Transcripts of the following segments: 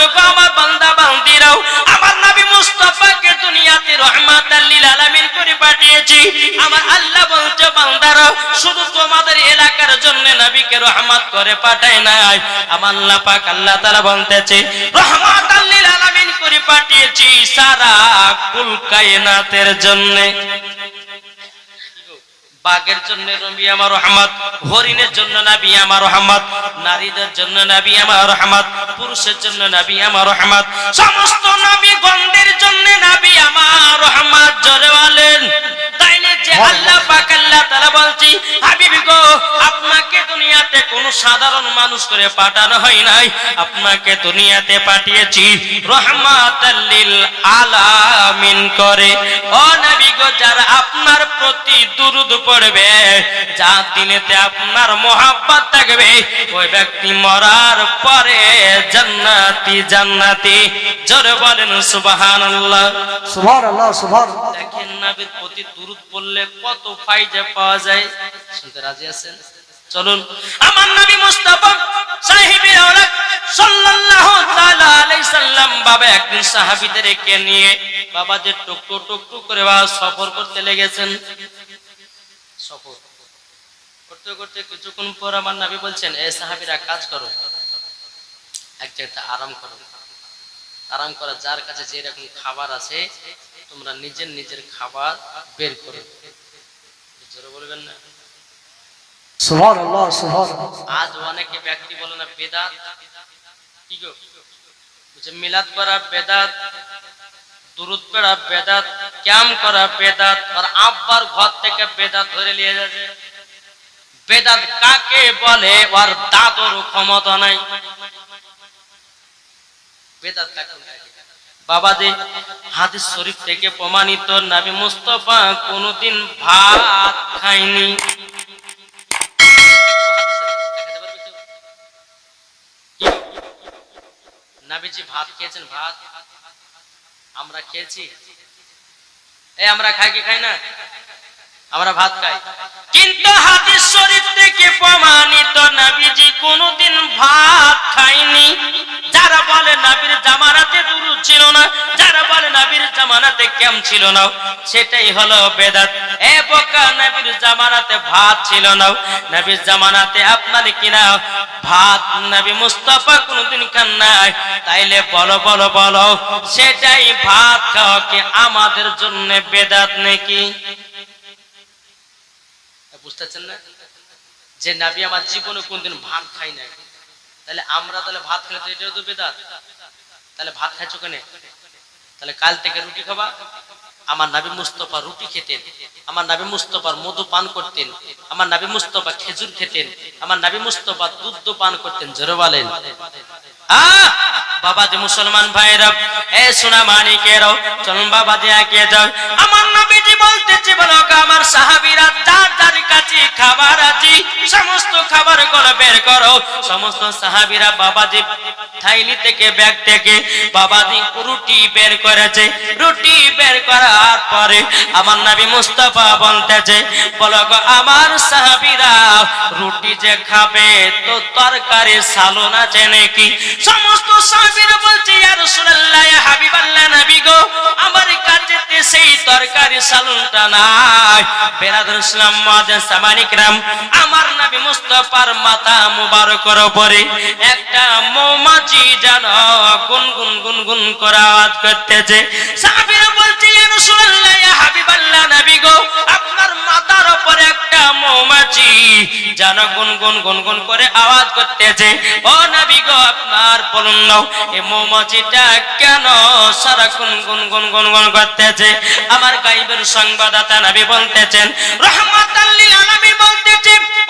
বলছো আমার বান্দা বান্দিরাও আমার নবী মুস্তাফাকে দুনিয়াতে রহমাতাল লিল আলামিন করে পাঠিয়েছি। আমার আল্লাহ বলছে বান্দারাও শুধু তোমাদের এলাকার জন্য নবীকে রহমত করে পাঠায় নাই। আমার আল্লাহ পাক আল্লাহ তাআলা বলতেছে, রহমাতাল লিল আলামিন করে পাঠিয়েছি সারা কুল কায়নাতের জন্য। বাঘের জন্য নবী আমার রহমত হরিণের জন্য নবী আমার রহমত নারীদের জন্য নবী আমার রহমত পুরুষের জন্য নবী আমার রহমত সমস্ত নবী গন্ধের জন্য নবী আমার রহমত জোরে বলেন। তাই না যে আল্লাহ পাক আল্লাহ তাআলা বলছি হাবিব গো আপনাকে দুনিয়াতে কোন সাধারণ মানুষ করে পাঠানো হয় নাই। আপনাকে দুনিয়াতে পাঠিয়েছি রহমাতাল লিল আলামিন করে। ও নবী গো যারা আপনার প্রতি দুরুদ পড়বে যা দিনেতে আপনার মোহাব্বত থাকবে ওই ব্যক্তি মরার পরে জান্নাতি জান্নাতি। জোরে বলেন সুবহানাল্লাহ। সুবহানাল্লাহ সুবহানাল্লাহ। দেখেন নবীর প্রতি দুরুদ পড়লে কত ফায়দা পাওয়া যায়। শুনতে রাজি আছেন? চলুন। আমার নবী মুস্তাফা সাহেবের আওলাদ সাল্লাল্লাহু তাআলা আলাইহি সাল্লাম বাবা একদিন সাহাবীদেরকে নিয়ে বাবা যে টুকটু টুকটু করে বা সফর করতে লেগেছেন। সফর করতে করতে কিছুক্ষণ পর আমার নবী বলছেন, এ সাহাবীরা, কাজ করো। এক জায়গাতে আরাম করো। আরাম করা যার কাছে যে রকম খাবার আছে, তোমরা নিজের নিজের খাবার বের করো। জোরে বলবেন না। সুবহানাল্লাহ সুবহানাল্লাহ। আজ অনেকে ব্যক্তি বলে না, বেদাত? মিলাদ করা বেদাত বেদাত, ক্যাম করা বেদাত, আর আব্বার ঘর থেকে বেদাত ধরে নিয়ে যাচ্ছে। বেদাত কাকে বলে? ওর দাদর ক্ষমতা নাই। বেদাত কাকে? বাবাজি, হাদিস শরীফ থেকে প্রমাণিত, নবী মুস্তফা কোনোদিন ভাত খায়নি। নাবিজি ভাত খেয়েছেন, ভাত? আমরা খেয়েছি। এ আমরা খাই কি খাই না? আমরা ভাত খাই। কিন্তু হাদিস শরীফ থেকে প্রমাণিত নাবিজি কোনদিন ভাত জামানাতে কেম ছিল না সেটাই হলো বেদাত। এ বোকা, নবীর জামানাতে ভাত ছিল না নবীর জামানাতে আপনার কিনা ভাত? নবী মুস্তাফা কোনদিন খান নাই তাইলে বলো বলো বলো, সেটাই ভাত খাওয়া কি আমাদের জন্য বেদাত নাকি? বুঝতেছেন না? যে নাবি আমার জীবনে কোনদিন ভাত খাই নাই। তাহলে আমরা তাহলে ভাত খেলে তো এটাও তো বেদাত। তাহলে ভাত খাইছো কেন? তাহলে কাল থেকে রুটি খাবা। আমার নাবি মুস্তফা রুটি খেতেন। আমার নাবি মুস্তফার মধু পান করতেন। আমার নাবি মুস্তফা খেজুর খেতেন। আমার নাবি মুস্তফা দুধ পান করতেন। জোরে বলেন! বাবা যে মুসলমান ভাইরা, এ সোনা মানিকের, চলুন বাবা দিয়া কে যাও। আমার নবীজি বলতেছে বলো গো, আমার সাহাবীরা যার কাছে খাবার আছে সমস্ত খাবারগুলো বের করো। সমস্ত সাহাবীরা বাবাজি থাইলি থেকে ব্যাগ থেকে বাবাজি রুটি বের করেছে। রুটি বের করার পরে আমার বলতেছে বলো আমার সাহাবীরা রুটি যে খাবে তো তরকারি সালন আছে নাকি? সমস্ত সাহাবীরা বলছে হাবিবাল্লাহ তরকারি সালনটা নাই। ইসলাম মাদেন সামানিকরাম আমার নবী মুস্তাফার মাথা মুবারকের উপরে একটা মৌমাছি যেন গুনগুন গুনগুন করে আওয়াজ করতেছে। সাহাবীরা বলছে ইয়া রাসূলুল্লাহ, ইয়া হাবিবাল্লাহ নবী গো, আপনার মাথার উপরে একটা মৌমাছি যেন গুনগুন গুনগুন করে আওয়াজ করতেছে। ও নবী গো, আপনার বলুন কেন গুনগুন গুনগুন করতেছে? আমার গাইবের সংবাদদাতা নবী বলতেছেন, রহমাতাল লিল আলামিন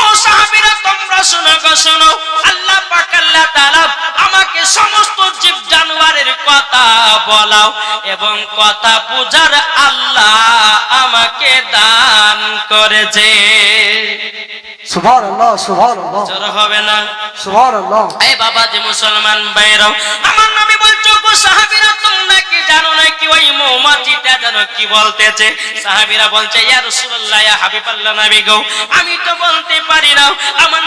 ও সাহাবীরা, তোমরা গো আল্লাহ পাক আল্লাহ তাআলা আমাকে সমস্ত জীব জানোয়ারের কথা বলাও এবং কথা বুঝার আল্লাহ আমাকে দান করেছে। সুভার সুবহানাল্লাহ। জোর হবে না? এই বাবা যে মুসলমান বাইরাও আমার নামে বলছো গো সাহাবীরা জানো না ওই মৌমাছিটা জানো কি বলতেছে? বলছে আমি তো বলতে পারি না, আমার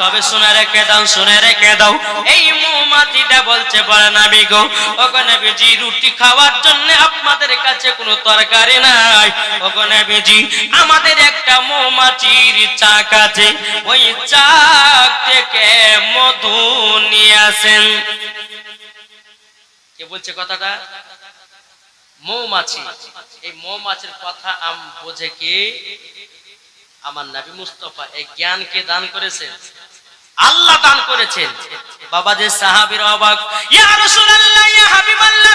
তবে শুনে রেখে দাও, শুনে রেখে দাও, এই মৌমাছিটা বলছে বলে রুটি খাওয়ার জন্য আপনাদের কাছে কোনো তরকারি নাই। ওগো নবীজি, আমাদের একটা মৌমাছির চাক আছে, ওই চাক থেকে মধু নিয়ে আসেন। কে বলছে কথাটা? মৌমাছি। এই মৌমাছির কথা আম বোঝে কি? আমার নাবি মুস্তফা, এই জ্ঞানকে দান করেছেন? আল্লাহ দান করেছেন। বাবা যে সাহাবির অবাক, ইয়া রাসূলুল্লাহ, ইয়া হাবিবাল্লাহ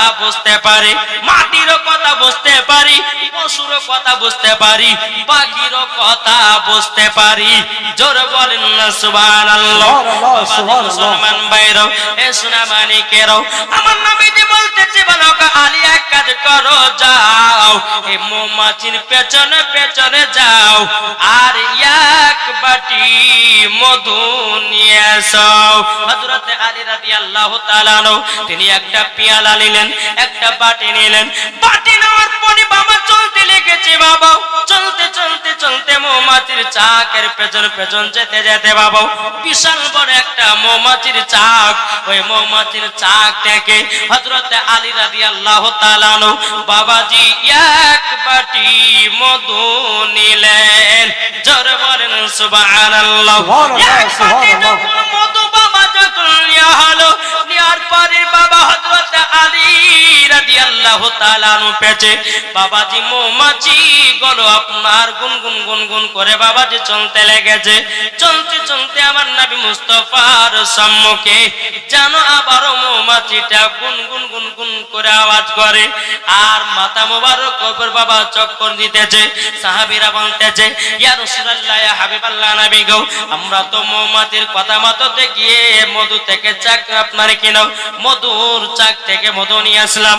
কথা বুঝতে পারি মাটির কথা বুঝতে পারি পশুর কথা বুঝতে পারি পাখির কথা বুঝতে পারি। জোর বলেন না সুবহানাল্লাহ। সুবহানাল্লাহ, সুবহানাল্লাহ। মুসলমান এ সোনা মানিকেরও। আমার নবীজি করো যাও, এ মৌমাছির পেছনে পেছনে যাও, আর এক বাটি মধু নিয়ে এসো। হযরতে আলী রাদিয়াল্লাহু তাআলা তিনি একটা পেয়ালা নিলেন, একটা বাটি নিলেন। বাটি নেওয়ার পরে বাবা চলতে লেগেছে বাবা চল মৌমাছির চাকের পেছন পেছন যেতে যেতে বাবু বিশাল বড় একটা মৌমাছির চাক। ওই মৌমাছির চাক থেকে হজরতে আলী রাজি আল্লাহ তালানো বাবাজি এক বাটি মধু নিলেন। জোর বলেন সুবাহ সুবহানাল্লাহ, তাআলা পেছে বাবাজি মৌমাছি গলো আপনার গুনগুন গুনগুন করে বাবাজি চলতে লেগেছে। চলতে চলতে আমার নবী মুস্তাফার সম্মুখে জানো আবারও মৌমাছিটা গুনগুন গুনগুন করে আওয়াজ করে। আর মাথা মোবারক কবর বাবা চক্কর দিতেছে, সাহাবীরা বলতেছে, ইয়া রাসূলুল্লাহ, ইয়া আমরা তো মৌমাছির কথা মততে গিয়ে মধু থেকে চাক আপনার কিনো, মধুর চাক থেকে মধু নিয়ে আসলাম।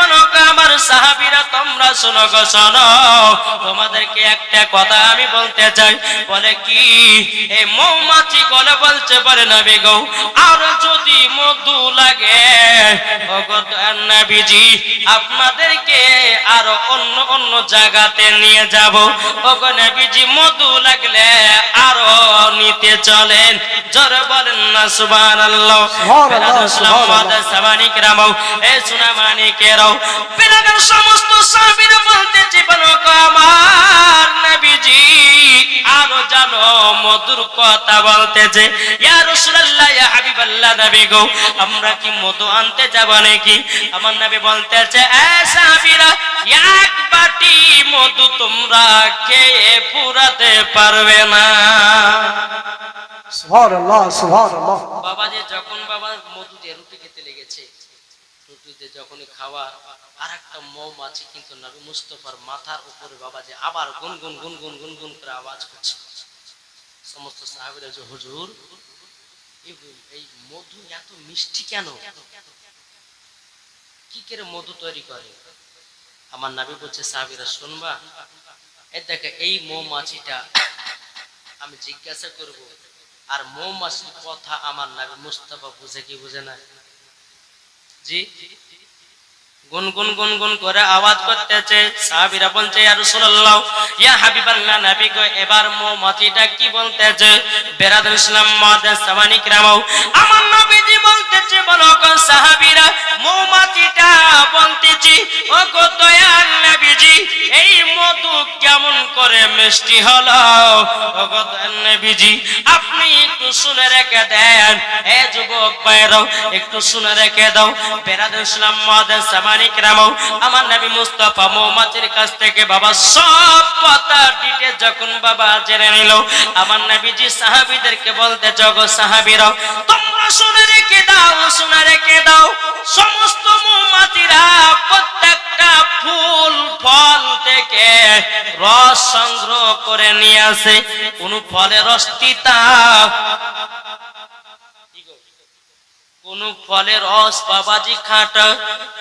বলতেছে আমার সাহাবীরা তোমরা শোনো গো শোনো। তোমাদেরকে একটা কথা আমি বলতে চাই। বলে কি? এই মৌমাছি গলে বলছে পারে নবী গো আর যদি মধু লাগে নবীজি আপনাদেরকে আরও অন্য অন্য জায়গাতে নিয়ে যাব। ও গো নবীজি মধু লাগলে আরও নিতে চলেন। জোরে বলেন না সুবহানাল্লাহ। সুবহানাল্লাহ, রামাও। এ সোনা মানিকেরাও বেরাদের সমস্ত সাহাবীরা বলতেছে বলো আমার নবীজি। আরও জানো মধুর কথা বলতেছে ইয়া রাসূলুল্লাহ ইয়া হাবিবাল্লাহ নবী গো আমরা কি মধু আনতে যাব নাকি? আমার নবী বলতেছে এ সাহাবীরা এক বাটি মধু তোমরা খেয়ে পুরাতে পারবে না। সুবহানাল্লাহ সুবহানাল্লাহ। বাবা যে যখন বাবা মধু দিয়ে রুটি খেতে লেগেছে রুটি দিয়ে যখনই খাওয়া আর একটা মৌমাছি কিন্তু নবী মুস্তফার মাথার উপরে বাবা যে আবার গুনগুন গুনগুন গুনগুন করে আওয়াজ করছে। সমস্ত সাহাবিরা যে, হুজুর, এই- মধু এত মিষ্টি কেন? কি করে মধু তৈরি করে? আমার নাবি বলছে, সাহাবিরা, শুনবা? এই দেখে, এই মৌমাছিটা আমি জিজ্ঞাসা করব, আর মৌমাছির কথা আমার নাবি মুস্তাফা বুঝে কি বুঝে না? জি? গুনগুন গুনগুন করে আওয়াজ করতেছে। সাহাবীরা বলছে, ইয়া রাসূলুল্লাহ, ইয়া হাবিবাল্লাহ নবী গো, এবার মৌমাছিটা কি বলতেছে? বেরাদুল ইসলাম মাদাসামানি کرامও আমার নবীজি বলতেছে, বলো গো সাহাবীরা মৌমাছিটা বলতেছি ও গো দয়াল এই মধু কেমন করে মিষ্টি হলো? ওগো নবীজি, আপনি একটু শুনে রেখে দেন। এ যুবক একটু শুনে রেখে দাও। ইসলাম মহাদেন সামানিক আমার নবী মুস্তাফা মৌমাছির কাছ থেকে বাবা সব কথা যখন বাবা জেনে নিল, আমার নবীজি সাহাবীদেরকে বলতে, জগৎ সাহাবীরাও, তোমরা শুনে রেখে দাও, শুনে রেখে দাও। সমস্ত মৌমাছিরা প্রত্যেকটা ফুল, ফল থেকে রস সংগ্রহ করে নিয়ে আসে। কোন ফলের রস তিতা কোন ফলের রস বাবাজি খাটা,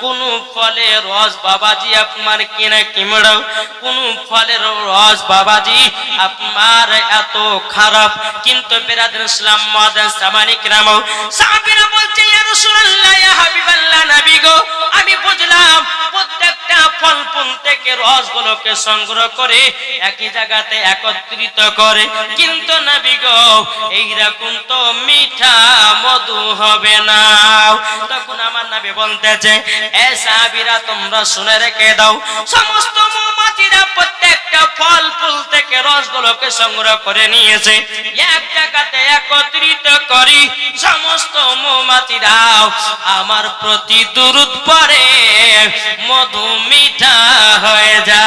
কোন ফলের রস বাবাজি আপনার কিনা কিমড়াও কোন ফলের রস বাবাজি আপনার এত খারাপ। কিন্তু বেরাদের ইসলাম মাদান সামানিক রামাও সাহাবীরা বলছে, ইয়া রাসূলুল্লাহ, ইয়া হাবিবাল্লাহ, নবী গো, আমি বুঝলাম একত্রিত করে। কিন্তু নবী গো, এইরকম তো মিঠা মধু হবে না। তখন আমার নবী বলতেছে, এ সাহাবীরা, তোমরা শুনে রেখে দাও। সমস্ত মৌমাছিরা প্রত্যেকটা ফল ফুল থেকে রসগুলোকে সংগ্রহ করে নিয়েছে। এক জায়গাতে একত্রিত করি, সমস্ত মৌমাছিরাও আমার প্রতি দুরুদ পরে মধু মিঠা হয়ে যায়